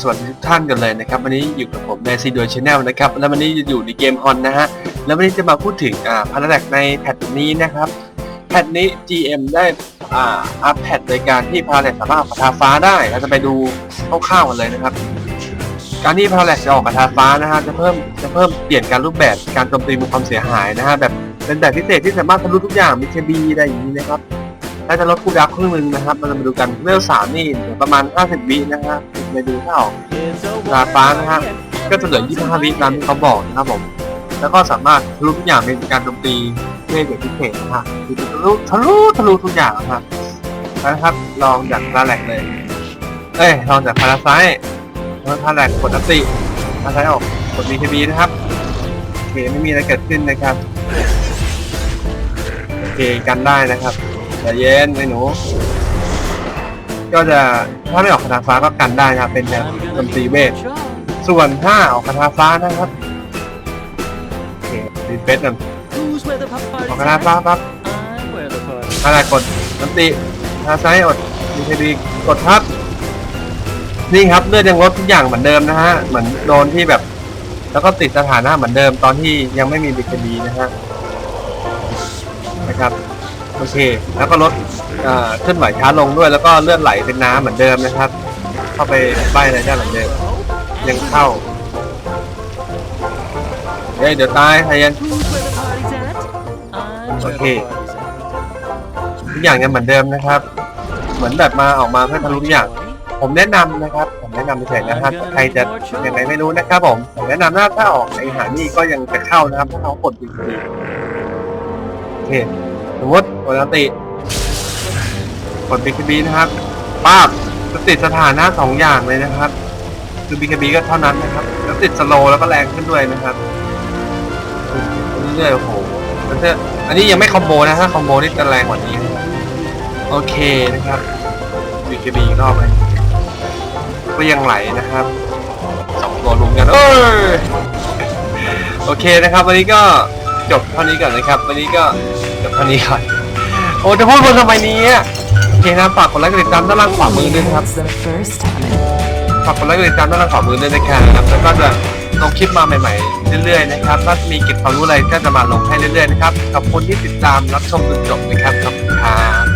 สวัสดีทุกท่านกันเลยนะครับวันนี้อยู่กับผมในซีด o ช Channel นะครับแล้ววันนี้จะอยู่ในเกมฮอนนะฮะแล้ววันนี้จะมาพูดถึงอ่าพาราแดกในแพทนี้นะครับแพทนี้ GM ได้อ่าอัพแพทโดยการที่พาราแดกสามารถออกกระทาฟ้าได้เราจะไปดูคร่าวๆกันเลยนะครับ การที่พาราแดกจะออกกระทาฟ้านะฮะจะเพิ่มจะเพิ่มเปลี่ยนการรูปแบบการโจมตีมีความเสียหายนะฮะแบบเป็นแบบพิเศษที่สามารถทะลุทุกอย่างมีเคบีอะไรอย่างนี้นะครับถ้าจะลดคูดาวครึ่งหนึงนะครับเราจะมาดูกันเวลสามนี่ประมาณ 50วินะฮะ ไปดูถ้าออกดาฟ้านะฮะก็จะเหลือ 25 วิตามที่เขาบอกนะครับผม แล้วก็สามารถทะลุทุกอย่างเป็นการโจมตีด้วยเด็กพิเศษนะฮะคือทะลุทะลุทะลุทุกอย่างนะครับนะครับ ลองจากพาแลกเลย เอ้ย ลองจากพาราไซแล้วพาแลกกดอัตติพาราไซออกกด BKB นะครับโอเคไม่มีอะไรเกิดขึ้นนะครับโอเคกันได้นะครับใจเย็นไอ้หนู ก็จะถ้าไม่ออกคาถาฟ้าก็กันได้นะครับ เป็นแบบโจมตีเวทส่วนถ้าออกคาถาฟ้านะครับโอเครีเฟซกันออกคาถาฟ้าปั๊บอะไรกดน้ำตีทาซ้ายอดมีคดีกดทับนี่ครับเลือดยังลดทุกอย่างเหมือนเดิมนะฮะเหมือนโดนที่แบบ แล้วก็ติดสถานะเหมือนเดิมตอนที่ยังไม่มีบีคดีนะฮะนะครับ โอเค แล้วก็ลดเอ่อเคลื่อนไหวช้าลงด้วย แล้วก็เลือดไหลเป็นน้ำเหมือนเดิมนะครับ เข้าไปใบอะไรได้เหมือนเดิม ยังเข้าเฮ้ยเดี๋ยวตายไทยันโอเคทุกอย่างยังเหมือนเดิมนะครับ เหมือนแบบมาออกมาเพื่อทะลุทุกอย่าง ผมแนะนำนะครับ ผมแนะนำเฉยนะครับใครจะยังไงไม่รู้นะครับ ผมผมแนะนำว่าถ้าออกไอหานี่ก็ยังจะเข้านะครับถ้าเขากดดีๆโอเคสมมติ กดอันติกด BKB นะครับป้าบจะติดสถานะสองอย่างเลยนะครับ คือ BKB ก็เท่านั้นนะครับแล้วติดสโลแล้วก็แรงขึ้นด้วยนะครับเรื่อยๆโอ้โหแล้วถ้าอันนี้ยังไม่คอมโบนะถ้าคอมโบนี่จะแรงกว่านี้โอเคนะครับ BKB อีกรอบเลยก็ยังไหลนะครับสองตัวรวมกันเอ้ยโอเคนะครับ วันนี้ก็จบเท่านี้ก่อนนะครับ วันนี้ก็จบเท่านี้ก่อน โอ้จะพูดบนทำไมเนี้โอเคนะฝากกดไลค์กดติดตามด้านล่างขวามือด้วยนะครับ the first time. ฝากกดไลค์กดติดตามด้านล่างขวามือด้วยนะครับแล้วก็จะลงคลิปมาใหม่ๆ เรื่อยๆนะครับถ้ามีเก็บความรู้อะไรก็จะมาลงให้เรื่อยๆนะครับขอบคุณที่ติดตามรับชมจนจบนะครับขอบคุณครับ